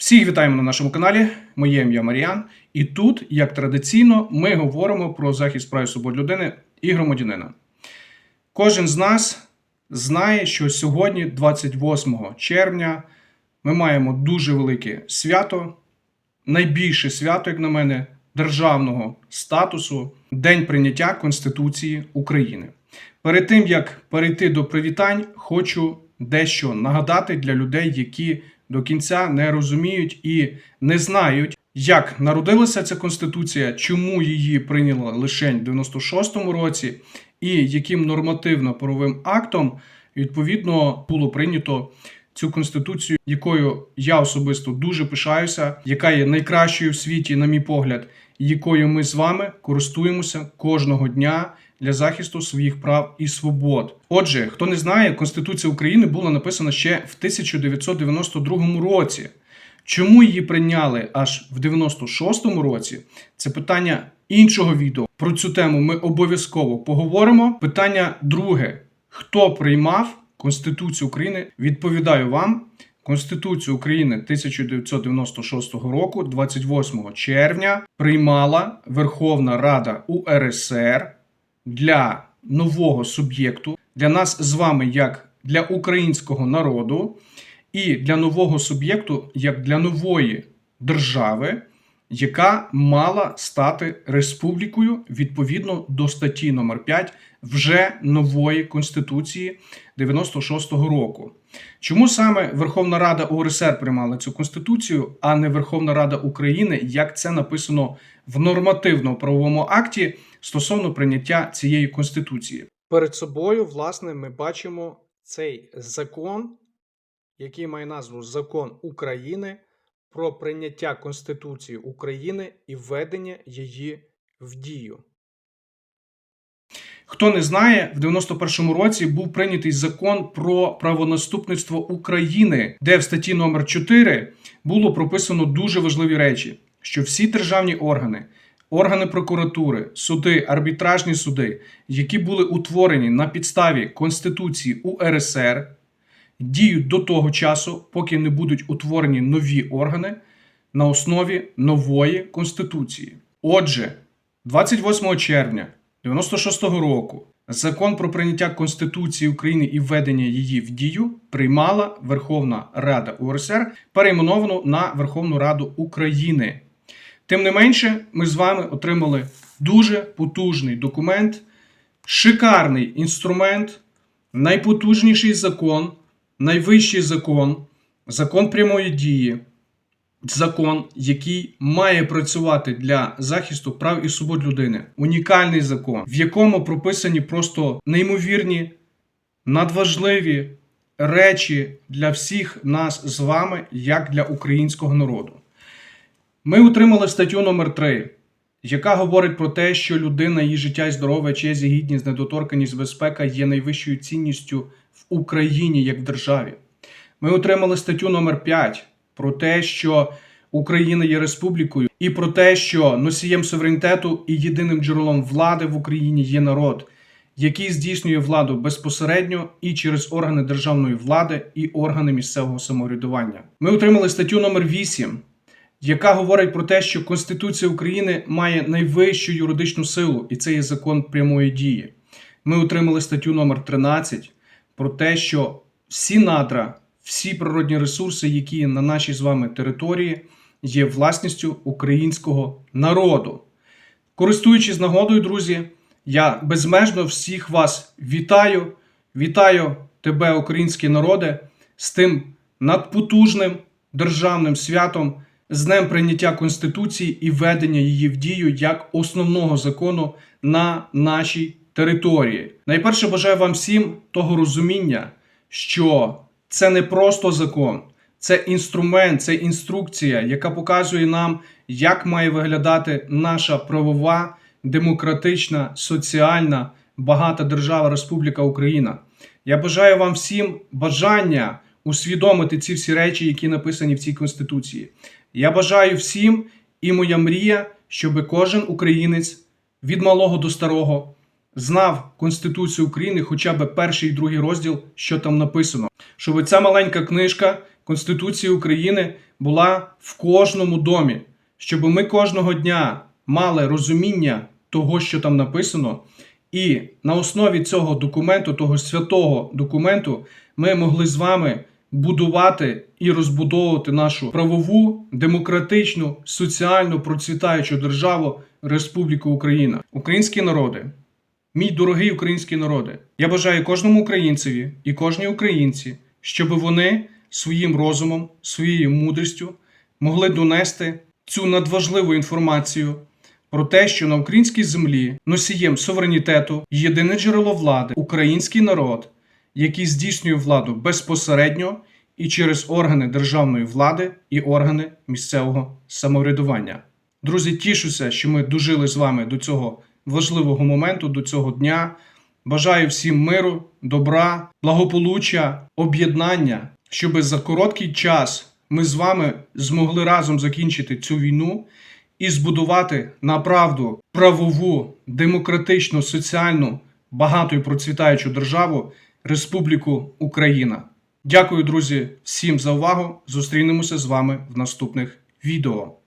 Всіх вітаємо на нашому каналі. Моє ім'я Маріан. І тут, як традиційно, ми говоримо про захист прав і свобод людини і громадянина. Кожен з нас знає, що сьогодні, 28 червня, ми маємо дуже велике свято, найбільше свято, як на мене, державного статусу День прийняття Конституції України. Перед тим як перейти до привітань, хочу дещо нагадати для людей, які до кінця не розуміють і не знають, як народилася ця конституція, чому її прийняла лише в 96-му році, і яким нормативно-правовим актом відповідно було прийнято цю конституцію, якою я особисто дуже пишаюся, яка є найкращою в світі, на мій погляд, якою ми з вами користуємося кожного дня для захисту своїх прав і свобод. Отже, хто не знає, Конституція України була написана ще в 1992 році. Чому її прийняли аж в 96-му році? Це питання іншого відео. Про цю тему ми обов'язково поговоримо. Питання друге: хто приймав Конституцію України? Відповідаю вам. Конституцію України 1996 року, 28 червня, приймала Верховна Рада УРСР для нового суб'єкту, для нас з вами, як для українського народу, і для нового суб'єкту, як для нової держави, яка мала стати республікою відповідно до статті номер 5 вже нової конституції 96-го року. Чому саме Верховна Рада УРСР приймала цю конституцію, а не Верховна Рада України, як це написано в нормативно-правовому акті стосовно прийняття цієї конституції? Перед собою, власне, ми бачимо цей закон, який має назву Закон України про прийняття Конституції України і введення її в дію. Хто не знає, в 91-му році був прийнятий закон про правонаступництво України, де в статті номер 4 було прописано дуже важливі речі, що всі державні органи, органи прокуратури, суди, арбітражні суди, які були утворені на підставі Конституції УРСР, діють до того часу, поки не будуть утворені нові органи на основі нової конституції. Отже, 28 червня 96-го року закон про прийняття Конституції України і введення її в дію приймала Верховна Рада УРСР, перейменовану на Верховну Раду України. Тим не менше, ми з вами отримали дуже потужний документ, шикарний інструмент, найпотужніший закон, найвищий закон, закон прямої дії, закон, який має працювати для захисту прав і свобод людини. Унікальний закон, в якому прописані просто неймовірні, надважливі речі для всіх нас з вами, як для українського народу. Ми отримали статтю номер 3 яка говорить про те, що людина, її життя здоров'я, честь, гідність, недоторканість, безпека є найвищою цінністю в Україні як в державі. Ми отримали статтю номер 5 про те, що Україна є республікою, і про те, що носієм суверенітету і єдиним джерелом влади в Україні є народ, який здійснює владу безпосередньо і через органи державної влади і органи місцевого самоврядування. Ми отримали статтю номер 8 яка говорить про те, що Конституція України має найвищу юридичну силу, і це є закон прямої дії. Ми отримали статтю номер 13 про те, що всі надра, всі природні ресурси, які на нашій з вами території, є власністю українського народу. Користуючись нагодою, друзі, я безмежно всіх вас вітаю. Вітаю тебе, український народе, з тим надпотужним державним святом з днем прийняття Конституції і введення її в дію як основного закону на нашій території. Найперше бажаю вам всім того розуміння, що це не просто закон, це інструмент, це інструкція, яка показує нам, як має виглядати наша правова, демократична, соціальна, багата держава Республіка Україна. Я бажаю вам всім бажання усвідомити ці всі речі, які написані в цій конституції. Я бажаю всім і моя мрія, щоб кожен українець від малого до старого знав Конституцію України, хоча б перший і другий розділ, що там написано. Щоб ця маленька книжка Конституції України була в кожному домі, щоб ми кожного дня мали розуміння того, що там написано, і на основі цього документу, того святого документу, ми могли з вами будувати і розбудовувати нашу правову, демократичну, соціально процвітаючу державу Республіку Україна. Українські народи, мій дорогий український народи, я бажаю кожному українцеві і кожній українці, щоб вони своїм розумом, своєю мудрістю могли донести цю надважливу інформацію про те, що на українській землі носієм суверенітету єдине джерело влади український народ, який здійснює владу безпосередньо і через органи державної влади і органи місцевого самоврядування. Друзі, тішуся, що ми дожили з вами до цього важливого моменту, до цього дня. Бажаю всім миру, добра, благополуччя, об'єднання, щоб за короткий час ми з вами змогли разом закінчити цю війну і збудувати направду правову, демократичну, соціальну, багату і процвітаючу державу Республіку Україна. Дякую, друзі, всім за увагу. Зустрінемося з вами в наступних відео.